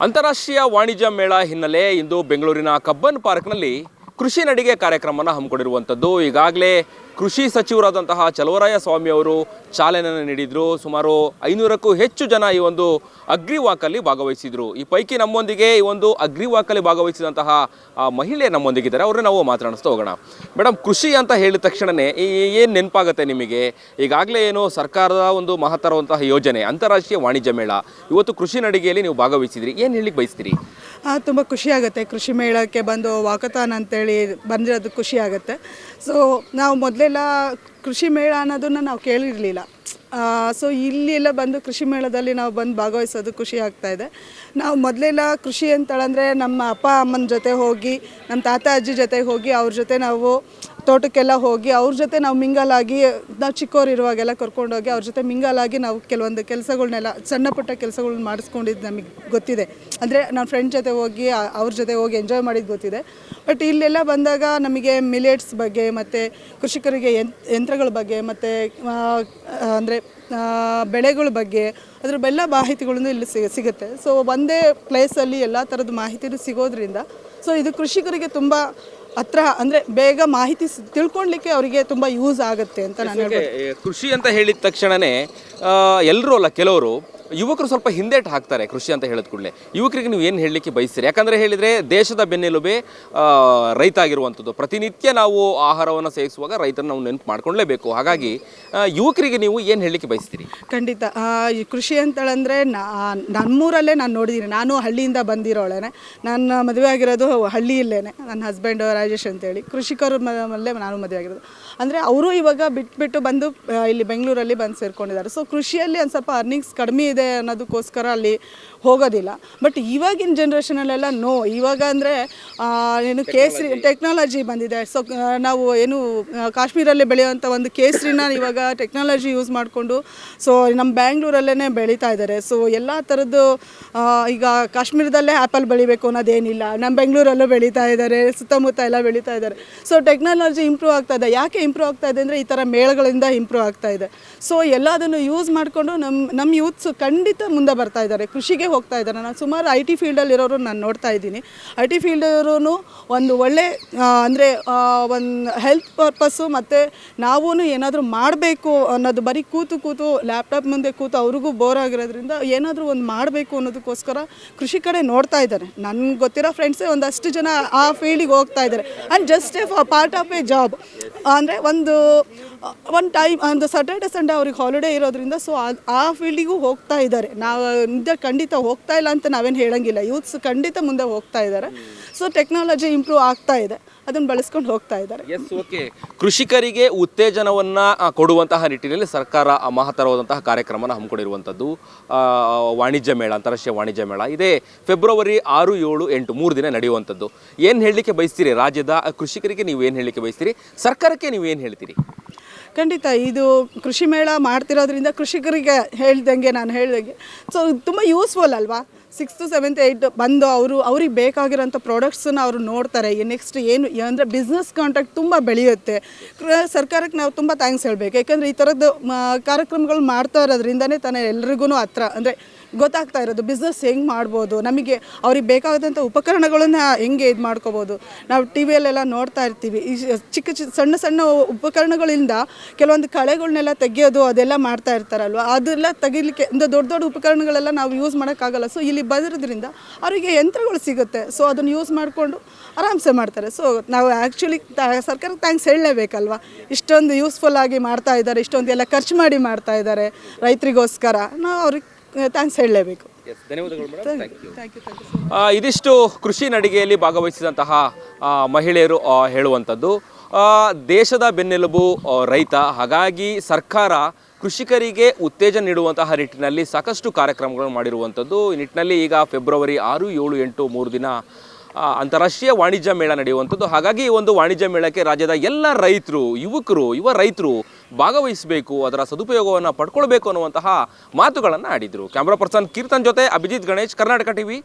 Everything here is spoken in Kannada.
ಅಂತಾರಾಷ್ಟ್ರೀಯ ವಾಣಿಜ್ಯ ಮೇಳ ಹಿನ್ನೆಲೆ ಇಂದು ಬೆಂಗಳೂರಿನ ಕಬ್ಬನ್ ಪಾರ್ಕ್ನಲ್ಲಿ ಕೃಷಿ ನಡಿಗೆ ಕಾರ್ಯಕ್ರಮನ ಹಮ್ಮಿಕೊಂಡಿರುವಂಥದ್ದು. ಈಗಾಗಲೇ ಕೃಷಿ ಸಚಿವರಾದಂತಹ ಚಲುವರಾಯ ಸ್ವಾಮಿ ಅವರು ಚಾಲನೆಯನ್ನು ನೀಡಿದರು. ಸುಮಾರು ಐನೂರಕ್ಕೂ ಹೆಚ್ಚು ಜನ ಈ ಒಂದು ಅಗ್ರಿ ಭಾಗವಹಿಸಿದರು. ಈ ಪೈಕಿ ನಮ್ಮೊಂದಿಗೆ ಈ ಒಂದು ಅಗ್ರಿ ವಾಕಲ್ಲಿ ಭಾಗವಹಿಸಿದಂತಹ ಮಹಿಳೆ ನಮ್ಮೊಂದಿಗಿದ್ದಾರೆ. ಅವ್ರನ್ನ ನಾವು ಮಾತನಾಡಿಸ್ತಾ ಹೋಗೋಣ. ಮೇಡಮ್ ಕೃಷಿ ಅಂತ ಹೇಳಿದ ತಕ್ಷಣನೇ ಏನು ನೆನಪಾಗುತ್ತೆ ನಿಮಗೆ? ಈಗಾಗಲೇ ಏನು ಸರ್ಕಾರದ ಒಂದು ಮಹತ್ತರವಂತಹ ಯೋಜನೆ, ಅಂತಾರಾಷ್ಟ್ರೀಯ ವಾಣಿಜ್ಯ ಮೇಳ, ಇವತ್ತು ಕೃಷಿ ನಡಿಗೆಯಲ್ಲಿ ನೀವು ಭಾಗವಹಿಸಿದ್ರಿ. ಏನು ಹೇಳಿಕ್ಕೆ ಬಯಸ್ತೀರಿ? ತುಂಬ ಖುಷಿಯಾಗುತ್ತೆ. ಕೃಷಿ ಮೇಳಕ್ಕೆ ಬಂದು ವಾಕತಾನ್ ಅಂತೇಳಿ ಬಂದಿರೋದು ಖುಷಿ ಆಗುತ್ತೆ ಸೊ ನಾವು ಮೊದಲೆಲ್ಲ ಕೃಷಿ ಮೇಳ ಅನ್ನೋದನ್ನು ನಾವು ಕೇಳಿರಲಿಲ್ಲ. ಸೊ ಇಲ್ಲೆಲ್ಲ ಬಂದು ಕೃಷಿ ಮೇಳದಲ್ಲಿ ನಾವು ಬಂದು ಭಾಗವಹಿಸೋದು ಖುಷಿ ಆಗ್ತಾ ಇದೆ. ನಾವು ಮೊದಲೆಲ್ಲ ಕೃಷಿ ಅಂತಳಂದರೆ ನಮ್ಮ ಅಪ್ಪ ಅಮ್ಮನ ಜೊತೆ ಹೋಗಿ, ನಮ್ಮ ತಾತ ಅಜ್ಜಿ ಜೊತೆ ಹೋಗಿ ಅವ್ರ ಜೊತೆ ನಾವು ತೋಟಕ್ಕೆಲ್ಲ ಹೋಗಿ ಅವ್ರ ಜೊತೆ ನಾವು ಮಿಂಗಲಾಗಿ, ನಾವು ಇರುವಾಗೆಲ್ಲ ಕರ್ಕೊಂಡೋಗಿ ಅವ್ರ ಜೊತೆ ಮಿಂಗಲಾಗಿ ನಾವು ಕೆಲವೊಂದು ಕೆಲಸಗಳನ್ನೆಲ್ಲ ಸಣ್ಣ ಪುಟ್ಟ ಕೆಲಸಗಳ್ನ ಮಾಡಿಸ್ಕೊಂಡಿದ್ದು ನಮಗೆ ಗೊತ್ತಿದೆ. ಅಂದರೆ ನಾನು ಫ್ರೆಂಡ್ ಜೊತೆ ಹೋಗಿ ಅವ್ರ ಜೊತೆ ಹೋಗಿ ಎಂಜಾಯ್ ಮಾಡಿದ್ದು ಗೊತ್ತಿದೆ. ಬಟ್ ಇಲ್ಲೆಲ್ಲ ಬಂದಾಗ ನಮಗೆ ಮಿಲೆಟ್ಸ್ ಬಗ್ಗೆ ಮತ್ತು ಕೃಷಿಕರಿಗೆ ಯಂತ್ ಯಂತ್ರಗಳ ಬಗ್ಗೆ ಮತ್ತು ಅಂದರೆ ಬೆಳೆಗಳ ಬಗ್ಗೆ ಅದ್ರ ಬೆಲ್ಲ ಮಾಹಿತಿಗಳನ್ನು ಇಲ್ಲಿ ಸಿಗ, ಸಿಗುತ್ತೆ. ಸೊ ಒಂದೇ ಪ್ಲೇಸಲ್ಲಿ ಎಲ್ಲ ಥರದ ಮಾಹಿತಿನೂ ಸಿಗೋದ್ರಿಂದ ಸೊ ಇದು ಕೃಷಿಕರಿಗೆ ತುಂಬ ಹತ್ರ ಅಂದರೆ ಬೇಗ ಮಾಹಿತಿ ಸ್- ತಿಳ್ಕೊಳ್ಲಿಕ್ಕೆ ಅವರಿಗೆ ತುಂಬ ಯೂಸ್ ಆಗುತ್ತೆ ಅಂತ ನಾನು ಹೇಳ್ಬೋದು. ಕೃಷಿ ಅಂತ ಹೇಳಿದ ತಕ್ಷಣನೇ ಎಲ್ಲರೂ ಅಲ್ಲ ಕೆಲವರು ಯುವಕರು ಸ್ವಲ್ಪ ಹಿಂದೇಟು ಹಾಕ್ತಾರೆ ಕೃಷಿ ಅಂತ ಹೇಳಿದ ಕೂಡಲೇ. ಯುವಕರಿಗೆ ನೀವು ಏನು ಹೇಳಲಿಕ್ಕೆ ಬಯಸ್ತೀರಿ? ಯಾಕಂದರೆ ಹೇಳಿದರೆ ದೇಶದ ಬೆನ್ನೆಲುಬೆ ರೈತ ಆಗಿರುವಂಥದ್ದು ಪ್ರತಿನಿತ್ಯ ನಾವು ಆಹಾರವನ್ನು ಸೇವಿಸುವಾಗ ರೈತರನ್ನ ನಾವು ನೆನಪು ಮಾಡ್ಕೊಳ್ಳೇಬೇಕು ಹಾಗಾಗಿ ಯುವಕರಿಗೆ ನೀವು ಏನು ಹೇಳಲಿಕ್ಕೆ ಬಯಸ್ತೀರಿ? ಖಂಡಿತ. ಕೃಷಿ ಅಂತೇಳಂದರೆ ನಮ್ಮೂರಲ್ಲೇ ನಾನು ನೋಡಿದ್ದೀನಿ ನಾನು ಹಳ್ಳಿಯಿಂದ ಬಂದಿರೋಳೇನೆ. ನನ್ನ ಮದುವೆ ಆಗಿರೋದು ಹಳ್ಳಿಯಲ್ಲೇ ನನ್ನ ಹಸ್ಬೆಂಡ್ ರಾಜೇಶ್ ಅಂತೇಳಿ. ಕೃಷಿಕರು ಮಲ್ಲೇ ನಾನು ಮದುವೆ ಆಗಿರೋದು. ಅಂದರೆ ಅವರು ಇವಾಗ ಬಿಟ್ಬಿಟ್ಟು ಬಂದು ಇಲ್ಲಿ ಬೆಂಗಳೂರಲ್ಲಿ ಬಂದು ಸೇರ್ಕೊಂಡಿದ್ದಾರೆ. ಸೊ ಕೃಷಿಯಲ್ಲಿ ಒಂದು ಸ್ವಲ್ಪ ಅರ್ನಿಂಗ್ಸ್ ಕಡಿಮೆ ಇದೆ ಅನ್ನೋದಕ್ಕೋಸ್ಕರ ಅಲ್ಲಿ ಹೋಗೋದಿಲ್ಲ. ಬಟ್ ಇವಾಗಿನ ಜನ್ರೇಷನಲ್ಲೆಲ್ಲ ನೋ ಇವಾಗ ಅಂದರೆ ಏನು ಕೇಸರಿ ಟೆಕ್ನಾಲಜಿ ಬಂದಿದೆ. ಸೊ ನಾವು ಏನು ಕಾಶ್ಮೀರಲ್ಲಿ ಬೆಳೆಯುವಂಥ ಒಂದು ಕೇಸರಿನ ಇವಾಗ ಟೆಕ್ನಾಲಜಿ ಯೂಸ್ ಮಾಡಿಕೊಂಡು ಸೊ ನಮ್ಮ ಬ್ಯಾಂಗ್ಳೂರಲ್ಲೇ ಬೆಳೀತಾ ಇದ್ದಾರೆ. ಸೊ ಎಲ್ಲ ಥರದ್ದು ಈಗ ಕಾಶ್ಮೀರದಲ್ಲೇ ಆ್ಯಪಲ್ ಬೆಳಿಬೇಕು ಅನ್ನೋದೇನಿಲ್ಲ. ನಮ್ಮ ಬೆಂಗಳೂರಲ್ಲೂ ಬೆಳೀತಾ ಇದ್ದಾರೆ ಸುತ್ತಮುತ್ತ ಎಲ್ಲ ಬೆಳೀತಾ ಇದ್ದಾರೆ. ಸೊ ಟೆಕ್ನಾಲಜಿ ಇಂಪ್ರೂವ್ ಆಗ್ತಾ ಇದೆ. ಯಾಕೆ ಇಂಪ್ರೂವ್ ಆಗ್ತಾ ಇದೆ ಅಂದರೆ ಈ ಥರ ಮೇಳಗಳಿಂದ ಇಂಪ್ರೂವ್ ಆಗ್ತಾ ಇದೆ. ಸೊ ಎಲ್ಲದನ್ನು ಯೂಸ್ ಮಾಡಿಕೊಂಡು ನಮ್ಮ ನಮ್ಮ ಯೂತ್ಸ್ ಖಂಡಿತ ಮುಂದೆ ಬರ್ತಾ ಇದ್ದಾರೆ, ಕೃಷಿಗೆ ಹೋಗ್ತಾ ಇದ್ದಾರೆ. ನಾನು ಸುಮಾರು ಐ ಟಿ ಫೀಲ್ಡಲ್ಲಿರೋರು ನಾನು ನೋಡ್ತಾ ಇದ್ದೀನಿ. ಐ ಟಿ ಫೀಲ್ಡವರು ಒಂದು ಒಳ್ಳೆ ಅಂದರೆ ಒಂದು ಹೆಲ್ತ್ ಪರ್ಪಸ್ಸು ಮತ್ತು ನಾವೂ ಏನಾದರೂ ಮಾಡಬೇಕು ಅನ್ನೋದು, ಬರೀ ಕೂತು ಕೂತು ಲ್ಯಾಪ್ಟಾಪ್ ಮುಂದೆ ಕೂತು ಅವ್ರಿಗೂ ಬೋರ್ ಆಗಿರೋದ್ರಿಂದ ಏನಾದರೂ ಒಂದು ಮಾಡಬೇಕು ಅನ್ನೋದಕ್ಕೋಸ್ಕರ ಕೃಷಿ ಕಡೆ ನೋಡ್ತಾ ಇದ್ದಾರೆ. ನನಗೆ ಗೊತ್ತಿರೋ ಫ್ರೆಂಡ್ಸೇ ಒಂದಷ್ಟು ಜನ ಆ ಫೀಲ್ಡಿಗೆ ಹೋಗ್ತಾ ಇದ್ದಾರೆ. And just a part of a job ಅಂದರೆ ಒಂದು ಒಂದು ಟೈಮ್ ಒಂದು ಸಟರ್ಡೆ ಸಂಡೇ ಅವ್ರಿಗೆ ಹಾಲಿಡೇ ಇರೋದ್ರಿಂದ ಸೊ ಆ ಫೀಲ್ಡಿಗೂ ಹೋಗ್ತಾ ಇದ್ದಾರೆ. ನಾವು ನಿಜ ಖಂಡಿತ ಹೋಗ್ತಾ ಇಲ್ಲ ಅಂತ ನಾವೇನು ಹೇಳಂಗಿಲ್ಲ. ಯೂತ್ಸ್ ಖಂಡಿತ ಮುಂದೆ ಹೋಗ್ತಾ ಇದ್ದಾರೆ. ಸೊ ಟೆಕ್ನಾಲಜಿ ಇಂಪ್ರೂವ್ ಆಗ್ತಾ ಇದೆ. ಅದನ್ನು ಬಳಸ್ಕೊಂಡು ಹೋಗ್ತಾ ಇದ್ದಾರೆ. ಎಸ್ ಓಕೆ ಕೃಷಿಕರಿಗೆ ಉತ್ತೇಜನವನ್ನು ಕೊಡುವಂತಹ ನಿಟ್ಟಿನಲ್ಲಿ ಸರ್ಕಾರ ಮಹತ್ತರವಾದಂತಹ ಕಾರ್ಯಕ್ರಮನ ಹಮ್ಮಿಕೊಂಡಿರುವಂಥದ್ದು ವಾಣಿಜ್ಯ ಮೇಳ, ಅಂತಾರಾಷ್ಟ್ರೀಯ ವಾಣಿಜ್ಯ ಮೇಳ. ಇದೇ ಫೆಬ್ರವರಿ ಆರು, ಏಳು, ಎಂಟು, ಮೂರು ದಿನ ನಡೆಯುವಂಥದ್ದು. ಏನು ಹೇಳಲಿಕ್ಕೆ ಬಯಸ್ತೀರಿ? ರಾಜ್ಯದ ಕೃಷಿಕರಿಗೆ ನೀವು ಏನು ಹೇಳಲಿಕ್ಕೆ ಬಯಸ್ತೀರಿ? ಸರ್ಕಾರಕ್ಕೆ ನೀವು ಏನು ಹೇಳ್ತೀರಿ? ಖಂಡಿತ ಇದು ಕೃಷಿ ಮೇಳ ಮಾಡ್ತಿರೋದ್ರಿಂದ ಕೃಷಿಕರಿಗೆ ಹೇಳ್ದಂಗೆ ನಾನು ಹೇಳ್ದಂಗೆ. ಸೊ ತುಂಬ ಯೂಸ್ಫುಲ್ ಅಲ್ವಾ? ಸಿಕ್ಸ್ತು ಸೆವೆಂತ್ ಏಯ್ಟ್ ಬಂದು ಅವರು, ಅವ್ರಿಗೆ ಬೇಕಾಗಿರೋಂಥ ಪ್ರಾಡಕ್ಟ್ಸನ್ನು ಅವರು ನೋಡ್ತಾರೆ. ನೆಕ್ಸ್ಟ್ ಏನು ಅಂದರೆ ಬಿಸ್ನೆಸ್ ಕಾಂಟ್ಯಾಕ್ಟ್ ತುಂಬ ಬೆಳೆಯುತ್ತೆ. ಕ್ರ- ಸರ್ಕಾರಕ್ಕೆ ನಾವು ತುಂಬ ಥ್ಯಾಂಕ್ಸ್ ಹೇಳಬೇಕು. ಯಾಕಂದರೆ ಈ ಥರದ್ದು ಕಾರ್ಯಕ್ರಮಗಳು ಮಾಡ್ತಾ ಇರೋದ್ರಿಂದನೇ ತಾನೇ ಎಲ್ರಿಗೂ ಹತ್ರ, ಅಂದರೆ ಗೊತ್ತಾಗ್ತಾ ಇರೋದು. ಬಿಸ್ನೆಸ್ ಹೆಂಗೆ ಮಾಡ್ಬೋದು? ನಮಗೆ ಅವ್ರಿಗೆ ಬೇಕಾದಂಥ ಉಪಕರಣಗಳನ್ನ ಹೆಂಗೆ ಇದು ಮಾಡ್ಕೋಬೋದು? ನಾವು ಟಿ ವಿಯಲ್ಲೆಲ್ಲ ನೋಡ್ತಾ ಇರ್ತೀವಿ. ಈ ಚಿಕ್ಕ ಚಿಕ್ಕ ಸಣ್ಣ ಸಣ್ಣ ಉಪಕರಣಗಳಿಂದ ಕೆಲವೊಂದು ಕಳೆಗಳನ್ನೆಲ್ಲ ತೆಗೆಯೋದು ಅದೆಲ್ಲ ಮಾಡ್ತಾ ಇರ್ತಾರಲ್ವ? ಅದೆಲ್ಲ ತೆಗಿಲಿಕ್ಕೆ ಇಂದ ದೊಡ್ಡ ದೊಡ್ಡ ಉಪಕರಣಗಳೆಲ್ಲ ನಾವು ಯೂಸ್ ಮಾಡೋಕ್ಕಾಗಲ್ಲ. ಸೊ ಇಲ್ಲಿ ಬಂದಿರೋದ್ರಿಂದ ಅವರಿಗೆ ಯಂತ್ರಗಳು ಸಿಗುತ್ತೆ. ಸೊ ಅದನ್ನು ಯೂಸ್ ಮಾಡಿಕೊಂಡು ಆರಾಮ್ಸೆ ಮಾಡ್ತಾರೆ. ಸೊ ನಾವು ಆ್ಯಕ್ಚುಲಿ ಸರ್ಕಾರಕ್ಕೆ ಥ್ಯಾಂಕ್ಸ್ ಹೇಳಲೇಬೇಕಲ್ವ? ಇಷ್ಟೊಂದು ಯೂಸ್ಫುಲ್ ಆಗಿ ಮಾಡ್ತಾ ಇದ್ದಾರೆ. ಇಷ್ಟೊಂದು ಎಲ್ಲ ಖರ್ಚು ಮಾಡಿ ಮಾಡ್ತಾ ಇದ್ದಾರೆ ರೈತರಿಗೋಸ್ಕರ. ನಾವು ಅವ್ರಿಗೆ ಥ್ಯಾಂಕ್ಸ್ ಹೇಳಲೇಬೇಕು. ಧನ್ಯವಾದಗಳು madam thank you thank you thank you ಆ, ಇದಿಷ್ಟು ಕೃಷಿ ನಡಿಗೆಯಲ್ಲಿ ಭಾಗವಹಿಸಿದಂತಹ ಆ, ಮಹಿಳೆಯರು ಆ, ಹೇಳುವಂಥದ್ದು. ಆ, ದೇಶದ ಬೆನ್ನೆಲುಬು ಆ, ರೈತ. ಹಾಗಾಗಿ ಸರ್ಕಾರ ಕೃಷಿಕರಿಗೆ ಉತ್ತೇಜನ ನೀಡುವಂತಹ ನಿಟ್ಟಿನಲ್ಲಿ ಸಾಕಷ್ಟು ಕಾರ್ಯಕ್ರಮಗಳನ್ನು ಮಾಡಿರುವಂಥದ್ದು. ಈ ನಿಟ್ಟಿನಲ್ಲಿ ಈಗ ಫೆಬ್ರವರಿ ಆರು ಏಳು ಎಂಟು ಮೂರು ದಿನ ಅಂತಾರಾಷ್ಟ್ರೀಯ ವಾಣಿಜ್ಯ ಮೇಳ ನಡೆಯುವಂಥದ್ದು. ಹಾಗಾಗಿ ಈ ಒಂದು ವಾಣಿಜ್ಯ ಮೇಳಕ್ಕೆ ರಾಜ್ಯದ ಎಲ್ಲ ರೈತರು, ಯುವಕರು, ಯುವ ರೈತರು ಭಾಗವಹಿಸಬೇಕು, ಅದರ ಸದುಪಯೋಗವನ್ನು ಪಡ್ಕೊಳ್ಬೇಕು ಅನ್ನುವಂತಹ ಮಾತುಗಳನ್ನು ಆಡಿದರು. ಕ್ಯಾಮ್ರಾ ಪರ್ಸನ್ ಕೀರ್ತನ್ ಜೊತೆ ಅಭಿಜಿತ್ ಗಣೇಶ್, ಕರ್ನಾಟಕ ಟಿವಿ.